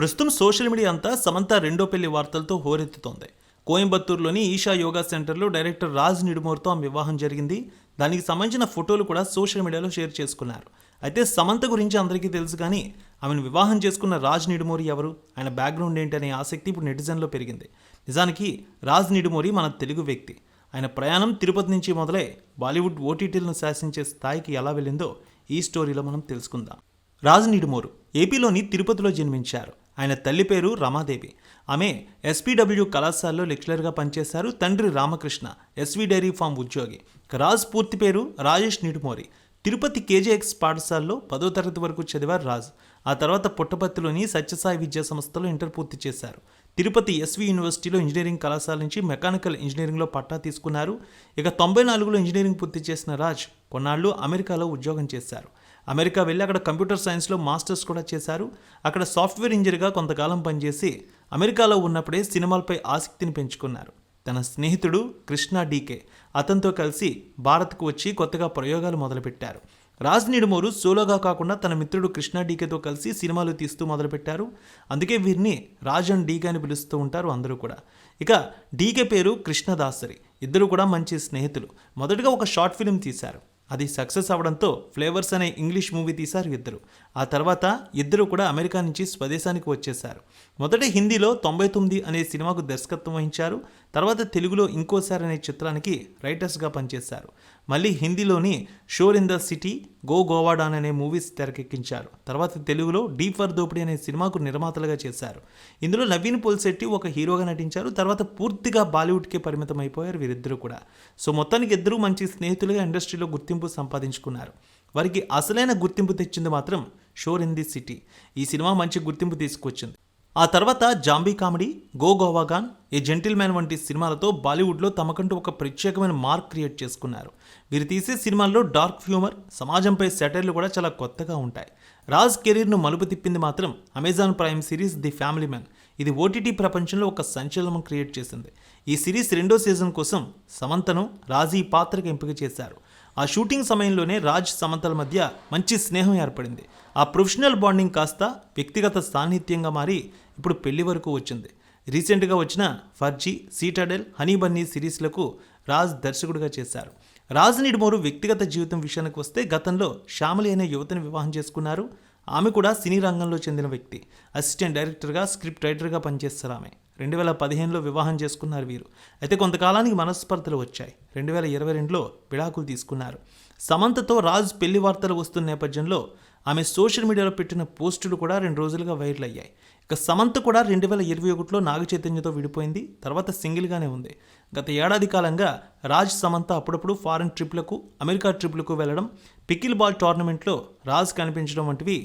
ప్రస్తుతం social media అంతా సమంత రెండో పెళ్ళి వార్తలతో హోరెత్తుతోంది. కోయంబత్తూరులోని ఈషా యోగా సెంటర్లో డైరెక్టర్ రాజ్ నిడుమోర్తో ఆమె వివాహం జరిగింది. దానికి సంబంధించిన ఫోటోలు కూడా సోషల్ మీడియాలో షేర్ చేసుకున్నారు. అయితే సమంత గురించి అందరికీ తెలుసు కానీ ఆమెను వివాహం చేసుకున్న రాజ్ నిడుమోరి ఎవరు? ఆయన బ్యాక్గ్రౌండ్ ఏంటి అనే ఆసక్తి ఇప్పుడు నెటిజన్లో పెరిగింది. నిజానికి రాజ్ నిడుమోరి మన తెలుగు వ్యక్తి. ఆయన ప్రయాణం తిరుపతి నుంచి మొదలై బాలీవుడ్ ఓటీటీలను శాసించే స్థాయికి ఎలా వెళ్ళిందో ఈ స్టోరీలో మనం తెలుసుకుందాం. రాజ్ నిడుమోరు ఏపీలోని తిరుపతిలో జన్మించారు. ఆయన తల్లి పేరు రమాదేవి. ఆమె ఎస్పీడబ్ల్యూ కళాశాలలో లెక్చరర్గా పనిచేశారు. తండ్రి రామకృష్ణ ఎస్వి డైరీ ఫామ్ ఉద్యోగి. రాజ్ పూర్తి పేరు రాజేష్ నిడుమోరి తిరుపతి కేజీఎక్స్ పాఠశాలలో పదో తరగతి వరకు చదివారు రాజ్. ఆ తర్వాత పుట్టపర్తిలోని సత్యసాయి విద్యా సంస్థలో ఇంటర్ పూర్తి చేశారు. తిరుపతి ఎస్వి యూనివర్సిటీలో ఇంజనీరింగ్ కళాశాల నుంచి మెకానికల్ ఇంజనీరింగ్లో పట్టా తీసుకున్నారు. ఇక తొంభై నాలుగులో ఇంజనీరింగ్ పూర్తి చేసిన రాజ్ కొన్నాళ్ళు అమెరికాలో ఉద్యోగం చేశారు. అమెరికా వెళ్ళి అక్కడ కంప్యూటర్ సైన్స్లో మాస్టర్స్ కూడా చేశారు. అక్కడ సాఫ్ట్వేర్ ఇంజనీర్గా కొంతకాలం పనిచేసి అమెరికాలో ఉన్నప్పుడే సినిమాలపై ఆసక్తిని పెంచుకున్నారు. తన స్నేహితుడు కృష్ణ డీకే అతనితో కలిసి భారత్కు వచ్చి కొత్తగా ప్రయోగాలు మొదలుపెట్టారు. రాజ్ నిడుమోరు సోలోగా కాకుండా తన మిత్రుడు కృష్ణ డీకేతో కలిసి సినిమాలు తీస్తూ మొదలుపెట్టారు. అందుకే వీరిని రాజ్ అండ్ డీకే అని పిలుస్తూ ఉంటారు అందరూ కూడా. ఇక డీకే పేరు కృష్ణదాసరి. ఇద్దరు కూడా మంచి స్నేహితులు. మొదటగా ఒక షార్ట్ ఫిలిం తీశారు. అది సక్సెస్ అవడంతో ఫ్లేవర్స్ అనే ఇంగ్లీష్ మూవీ తీశారు ఇద్దరు. ఆ తర్వాత ఇద్దరు కూడా అమెరికా నుంచి స్వదేశానికి వచ్చేశారు. మొదట హిందీలో తొంభై తొమ్మిది అనే సినిమాకు దర్శకత్వం వహించారు. తర్వాత తెలుగులో ఇంకోసారి అనే చిత్రానికి రైటర్స్గా పనిచేశారు. మళ్ళీ హిందీలోని shor in the city go గోవాడాన్ అనే మూవీస్ తెరకెక్కించారు. తర్వాత తెలుగులో డీ ఫర్ దోపిడీ అనే సినిమాకు నిర్మాతలుగా చేశారు. ఇందులో నవీన్ పోల్శెట్టి ఒక హీరోగా నటించారు. తర్వాత పూర్తిగా బాలీవుడ్కే పరిమితం అయిపోయారు వీరిద్దరూ కూడా. సో మొత్తానికి ఇద్దరూ మంచి స్నేహితులుగా ఇండస్ట్రీలో గుర్తింపు సంపాదించుకున్నారు. వారికి అసలైన గుర్తింపు తెచ్చింది మాత్రం షోర్ ఇన్ ది సిటీ. ఈ సినిమా మంచి గుర్తింపు తీసుకొచ్చింది. ఆ తర్వాత zombie comedy go Goa gone a gentleman వంటి సినిమాలతో బాలీవుడ్లో తమకంటూ ఒక ప్రత్యేకమైన మార్క్ క్రియేట్ చేసుకున్నారు. వీరు తీసే సినిమాల్లో డార్క్ హ్యూమర్ సమాజంపై సెటైర్లు కూడా చాలా కొత్తగా ఉంటాయి. రాజ్ కెరీర్ను మలుపు తిప్పింది మాత్రం Amazon prime series the family man. ఇది ఓటీటీ ప్రపంచంలో ఒక సంచలనం క్రియేట్ చేసింది. ఈ సిరీస్ రెండో సీజన్ కోసం సమంతను రాజీ పాత్రకు ఎంపిక చేశారు. ఆ షూటింగ్ సమయంలోనే రాజ్ సమంతల మధ్య మంచి స్నేహం ఏర్పడింది. ఆ ప్రొఫెషనల్ బాండింగ్ కాస్త వ్యక్తిగత సాన్నిహిత్యంగా మారి ఇప్పుడు పెళ్ళి వరకు వచ్చింది. రీసెంట్గా వచ్చిన ఫర్జీ సీటాడెల్ హనీ బన్నీ సిరీస్లకు రాజ్ దర్శకుడిగా చేశారు. రాజ్ నిడుమోరు వ్యక్తిగత జీవితం విషయానికి వస్తే గతంలో శ్యామలి అనే యువతిని వివాహం చేసుకున్నారు. ఆమె కూడా సినీ రంగంలో చెందిన వ్యక్తి. అసిస్టెంట్ డైరెక్టర్గా స్క్రిప్ట్ రైటర్గా పనిచేస్తారు ఆమె. రెండు వేల పదిహేనులో వివాహం చేసుకున్నారు వీరు. అయితే కొంతకాలానికి మనస్పర్ధలు వచ్చాయి. రెండు వేల ఇరవై రెండులో విడాకులు తీసుకున్నారు. సమంతతో రాజ్ పెళ్ళి వార్తలు వస్తున్న నేపథ్యంలో ఆమె సోషల్ మీడియాలో పెట్టిన పోస్టులు కూడా రెండు రోజులుగా వైరల్ అయ్యాయి. ఇక సమంత కూడా రెండు వేల ఇరవై ఒకటిలో నాగ చైతన్యతో విడిపోయింది తర్వాత సింగిల్గానే ఉంది. గత ఏడాది కాలంగా రాజ్ సమంత అప్పుడప్పుడు ఫారెన్ ట్రిప్లకు అమెరికా ట్రిప్లకు వెళ్ళడం పికిల్ బాల్ టోర్నమెంట్లో రాజ్ కనిపించడం వంటివి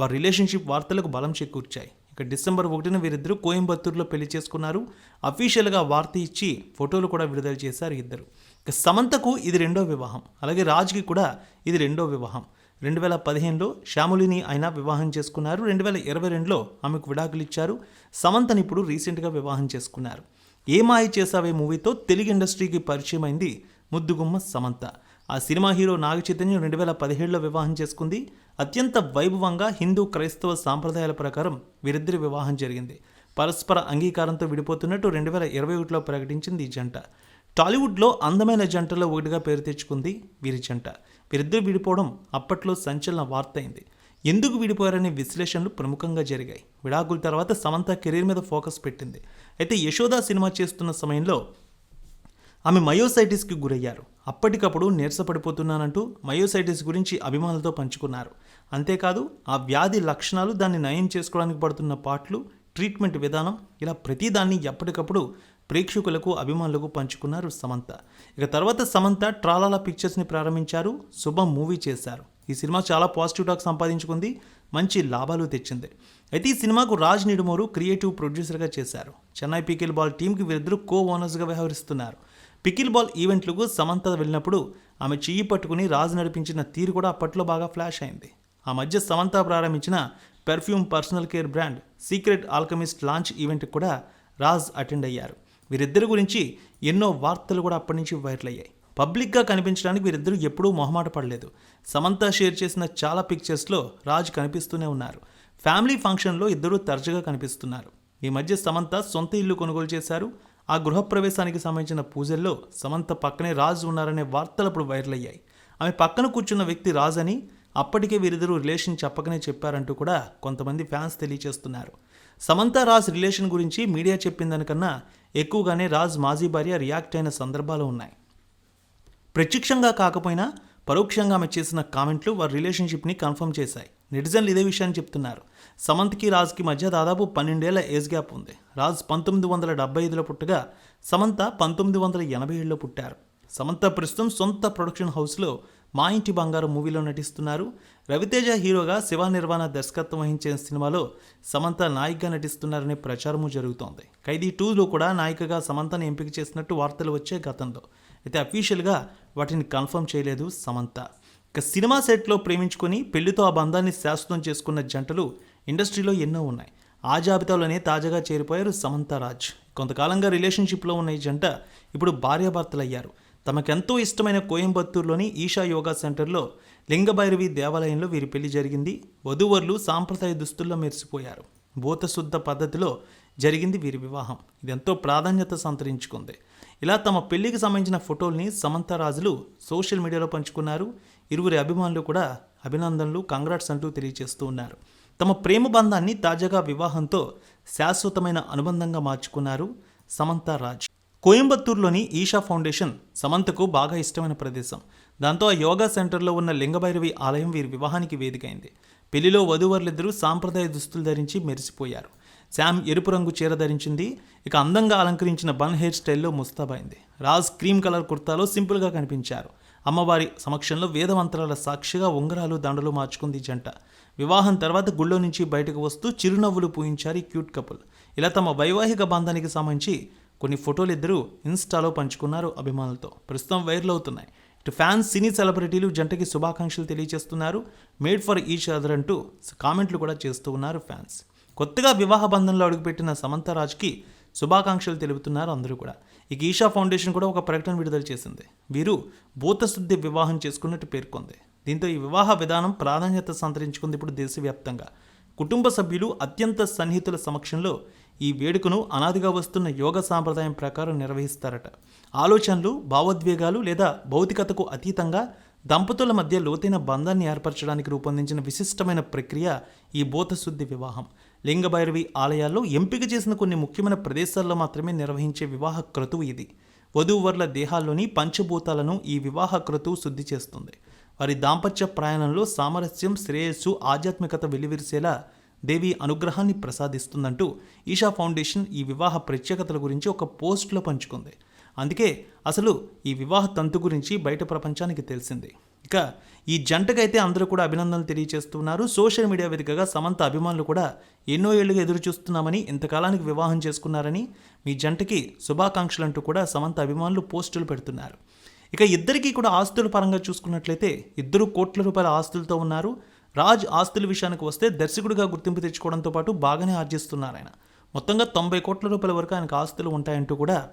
వారి రిలేషన్షిప్ వార్తలకు బలం చేకూర్చాయి. ఇక డిసెంబర్ ఒకటిన వీరిద్దరూ కోయంబత్తూరులో పెళ్ళి చేసుకున్నారు. అఫీషియల్గా వార్త ఇచ్చి ఫోటోలు కూడా విడుదల చేశారు ఇద్దరు. ఇక సమంతకు ఇది రెండో వివాహం అలాగే రాజ్కి కూడా ఇది రెండో వివాహం. రెండు వేల పదిహేనులో శ్యాములిని ఆయన వివాహం చేసుకున్నారు. రెండు వేల ఇరవై రెండులో ఆమెకు విడాకులు ఇచ్చారు. సమంతని ఇప్పుడు రీసెంట్గా వివాహం చేసుకున్నారు. ఏ మాయ చేసావే మూవీతో తెలుగు ఇండస్ట్రీకి పరిచయం అయింది ముద్దుగుమ్మ సమంత. ఆ సినిమా హీరో నాగ చైతన్యం రెండు వేల పదిహేడులో వివాహం చేసుకుంది. అత్యంత వైభవంగా హిందూ క్రైస్తవ సాంప్రదాయాల ప్రకారం వీరిద్దరి వివాహం జరిగింది. పరస్పర అంగీకారంతో విడిపోతున్నట్టు రెండు వేల ఇరవై ఒకటిలో ప్రకటించింది ఈ జంట. టాలీవుడ్లో అందమైన జంటలో ఒకటిగా పేరు తెచ్చుకుంది వీరి జంట. వీరిద్దరు విడిపోవడం అప్పట్లో సంచలన వార్త అయింది ఎందుకు విడిపోయారనే విశ్లేషణలు ప్రముఖంగా జరిగాయి. విడాకుల తర్వాత సమంత కెరీర్ మీద ఫోకస్ పెట్టింది. అయితే యశోద సినిమా చేస్తున్న సమయంలో ఆమె మయోసైటిస్కి గురయ్యారు. అప్పటికప్పుడు నీరసపడిపోతున్నానంటూ మయోసైటిస్ గురించి అభిమానులతో పంచుకున్నారు. అంతేకాదు ఆ వ్యాధి లక్షణాలు దాన్ని నయం చేసుకోవడానికి పడుతున్న పాటలు ట్రీట్మెంట్ విధానం ఇలా ప్రతిదాన్ని ఎప్పటికప్పుడు ప్రేక్షకులకు అభిమానులకు పంచుకున్నారు సమంత. ఇక తర్వాత సమంత ట్రాలాల పిక్చర్స్ని ప్రారంభించారు శుభం మూవీ చేశారు. ఈ సినిమా చాలా పాజిటివ్ టాక్ సంపాదించుకుంది మంచి లాభాలు తెచ్చింది. అయితే ఈ సినిమాకు రాజ్ నిడుమోరు క్రియేటివ్ ప్రొడ్యూసర్గా చేశారు. చెన్నై పికిల్ బాల్ టీంకి వీరిద్దరూ కో ఓనర్స్గా వ్యవహరిస్తున్నారు. పికిల్ బాల్ ఈవెంట్లకు సమంత వెళ్ళినప్పుడు ఆమె చెయ్యి పట్టుకుని రాజు నడిపించిన తీరు కూడా అప్పట్లో బాగా ఫ్లాష్ అయింది. ఆ మధ్య సమంత ప్రారంభించిన perfume personal care brand secret alchemist launch ఈవెంట్కి కూడా రాజ్ అటెండ్ అయ్యారు. వీరిద్దరి గురించి ఎన్నో వార్తలు కూడా అప్పటి నుంచి వైరల్ అయ్యాయి పబ్లిక్గా కనిపించడానికి వీరిద్దరూ ఎప్పుడూ మొహమాట పడలేదు. సమంత షేర్ చేసిన చాలా పిక్చర్స్లో రాజ్ కనిపిస్తూనే ఉన్నారు. ఫ్యామిలీ ఫంక్షన్లో ఇద్దరూ తరచుగా కనిపిస్తున్నారు. ఈ మధ్య సమంత సొంత ఇల్లు కొనుగోలు చేశారు. ఆ గృహప్రవేశానికి సంబంధించిన పూజల్లో సమంత పక్కనే రాజు ఉన్నారనే వార్తలు అప్పుడు వైరల్ అయ్యాయి ఆమె పక్కన కూర్చున్న వ్యక్తి రాజ్ అని అప్పటికే వీరిద్దరూ రిలేషన్ చెప్పకనే చెప్పారంటూ కూడా కొంతమంది ఫ్యాన్స్ తెలియజేస్తున్నారు సమంత రాజ్ రిలేషన్ గురించి మీడియా చెప్పిందనికన్నా ఎక్కువగానే రాజ్ మాజీ భార్య రియాక్ట్ అయిన సందర్భాలు ఉన్నాయి. ప్రత్యక్షంగా కాకపోయినా పరోక్షంగా ఆమె చేసిన కామెంట్లు వారి రిలేషన్షిప్ని కన్ఫర్మ్ చేశాయి. నెటిజన్లు ఇదే విషయాన్ని చెప్తున్నారు. సమంత్కి రాజ్కి మధ్య దాదాపు పన్నెండేళ్ళ ఏజ్ గ్యాప్ ఉంది. రాజ్ పంతొమ్మిది వందల డెబ్బై ఐదులో పుట్టగా సమంత పంతొమ్మిది వందల ఎనభై ఏడులో పుట్టారు. సమంత ప్రస్తుతం సొంత ప్రొడక్షన్ హౌస్లో మా ఇంటి బంగారు మూవీలో నటిస్తున్నారు. రవితేజ హీరోగా శివ నిర్వాణ దర్శకత్వం వహించిన సినిమాలో సమంత నాయికగా నటిస్తున్నారనే ప్రచారము జరుగుతోంది. ఖైదీ టూలో కూడా నాయికగా సమంతను ఎంపిక చేసినట్టు వార్తలు వచ్చే గతంలో. అయితే అఫీషియల్గా వాటిని కన్ఫర్మ్ చేయలేదు సమంత. ఇక సినిమా సెట్లో ప్రేమించుకొని పెళ్ళితో ఆ బంధాన్ని శాశ్వతం చేసుకున్న జంటలు ఇండస్ట్రీలో ఎన్నో ఉన్నాయి. ఆ జాబితాలోనే తాజాగా చేరిపోయారు సమంత రాజ్. కొంతకాలంగా రిలేషన్షిప్లో ఉన్న ఈ జంట ఇప్పుడు భార్యాభర్తలయ్యారు. తమకెంతో ఇష్టమైన కోయంబత్తూరులోని ఈషా యోగా సెంటర్లో లింగభైరవి దేవాలయంలో వీరి పెళ్ళి జరిగింది. వధూవరులు సాంప్రదాయ దుస్తుల్లో మెరిసిపోయారు. భూతశుద్ధ పద్ధతిలో జరిగింది వీరి వివాహం. ఇది ఎంతో ప్రాధాన్యత సంతరించుకుంది. ఇలా తమ పెళ్ళికి సంబంధించిన ఫోటోల్ని సమంత రాజులు సోషల్ మీడియాలో పంచుకున్నారు. ఇరువురి అభిమానులు కూడా అభినందనలు కంగ్రాట్స్ అంటూ తెలియజేస్తూ ఉన్నారు. తమ ప్రేమ బంధాన్ని తాజాగా వివాహంతో శాశ్వతమైన అనుబంధంగా మార్చుకున్నారు సమంత రాజ్. కోయంబత్తూరులోని ఈషా ఫౌండేషన్ సమంతకు బాగా ఇష్టమైన ప్రదేశం. దాంతో ఆ యోగా సెంటర్లో ఉన్న లింగభైరవి ఆలయం వీరి వివాహానికి వేదికైంది. పెళ్ళిలో వధూవరులిద్దరూ సాంప్రదాయ దుస్తులు ధరించి మెరిసిపోయారు. శామ్ ఎరుపు రంగు చీర ధరించింది. ఇక అందంగా అలంకరించిన బన్ హెయిర్ స్టైల్లో ముస్తాబైంది. రాజ్ క్రీమ్ కలర్ కుర్తాలో సింపుల్గా కనిపించారు. అమ్మవారి సమక్షంలో వేదమంత్రాల సాక్షిగా ఉంగరాలు దండలు మార్చుకుంది జంట. వివాహం తర్వాత గుళ్ళో నుంచి బయటకు వస్తూ చిరునవ్వులు పూయించారు ఈ క్యూట్ కపుల్. ఇలా తమ వైవాహిక బంధానికి సంబంధించి కొన్ని ఫోటోలు ఇద్దరు ఇన్స్టాలో పంచుకున్నారు అభిమానులతో. ప్రస్తుతం వైరల్ అవుతున్నాయి. ఇటు ఫ్యాన్స్ సినీ సెలబ్రిటీలు జంటకి శుభాకాంక్షలు తెలియజేస్తున్నారు. మేడ్ ఫర్ ఈచ్ అదర్ అంటూ కామెంట్లు కూడా చేస్తూ ఉన్నారు ఫ్యాన్స్. కొత్తగా వివాహ బంధంలో అడుగుపెట్టిన సమంత రాజ్కి శుభాకాంక్షలు తెలుపుతున్నారు అందరూ కూడా. ఇక ఈషా ఫౌండేషన్ కూడా ఒక ప్రకటన విడుదల చేసింది. వీరు భూతశుద్ధి వివాహం చేసుకున్నట్టు పేర్కొంది. దీంతో ఈ వివాహ విధానం ప్రాధాన్యత సంతరించుకుంది ఇప్పుడు దేశవ్యాప్తంగా. కుటుంబ సభ్యులు అత్యంత సన్నిహితుల సమక్షంలో ఈ వేడుకను అనాదిగా వస్తున్న యోగ సాంప్రదాయం ప్రకారం నిర్వహిస్తారట. ఆలోచనలు భావోద్వేగాలు లేదా భౌతికతకు అతీతంగా దంపతుల మధ్య లోతైన బంధాన్ని ఏర్పరచడానికి రూపొందించిన విశిష్టమైన ప్రక్రియ ఈ బోధశుద్ధి వివాహం. లింగభైరవి ఆలయాల్లో ఎంపిక చేసిన కొన్ని ముఖ్యమైన ప్రదేశాల్లో మాత్రమే నిర్వహించే వివాహ క్రతువు ఇది. వధూవరుల దేహాల్లోని పంచభూతాలను ఈ వివాహ క్రతువు శుద్ధి చేస్తుంది. వారి దాంపత్య ప్రయాణంలో సామరస్యం శ్రేయస్సు ఆధ్యాత్మికత వెలివిరిసేలా దేవి అనుగ్రహాన్ని ప్రసాదిస్తుందంటూ ఈషా ఫౌండేషన్ ఈ వివాహ ప్రత్యేకతల గురించి ఒక పోస్ట్లో పంచుకుంది. అందుకే అసలు ఈ వివాహ తంతు గురించి బయట ప్రపంచానికి తెలిసింది. ఇక ఈ జంటకైతే అందరూ కూడా అభినందనలు తెలియజేస్తున్నారు సోషల్ మీడియా వేదికగా సమంత అభిమానులు కూడా ఎన్నో ఏళ్ళుగా ఎదురు చూస్తున్నామని ఇంతకాలానికి వివాహం చేసుకున్నారని మీ జంటకి శుభాకాంక్షలు అంటూ కూడా సమంత అభిమానులు పోస్టులు పెడుతున్నారు. ఇక ఇద్దరికీ కూడా ఆస్తుల పరంగా చూసుకున్నట్లయితే ఇద్దరు కోట్ల రూపాయల ఆస్తులతో ఉన్నారు. రాజ్ ఆస్తుల విషయానికి వస్తే దర్శకుడిగా గుర్తింపు తెచ్చుకోవడంతో పాటు బాగానే ఆర్జిస్తున్నారు ఆయన. మొత్తంగా తొంభై కోట్ల రూపాయల వరకు ఆయనకు ఆస్తులు ఉంటాయంటూ కూడా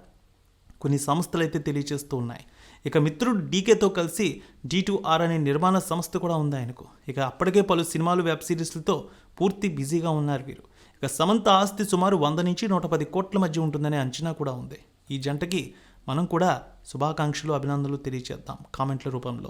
కొన్ని సంస్థలు అయితే తెలియజేస్తూ ఉన్నాయి. ఇక మిత్రుడు డీకేతో కలిసి జీ టూ ఆర్ అనే నిర్మాణ సంస్థ కూడా ఉంది ఆయనకు. ఇక అప్పటికే పలు సినిమాలు వెబ్ సిరీస్లతో పూర్తి బిజీగా ఉన్నారు వీరు. ఇక సమంత ఆస్తి సుమారు వంద నుంచి నూట పది కోట్ల మధ్య ఉంటుందనే అంచనా కూడా ఉంది. ఈ జంటకి మనం కూడా శుభాకాంక్షలు అభినందనలు తెలియజేద్దాం కామెంట్ల రూపంలో.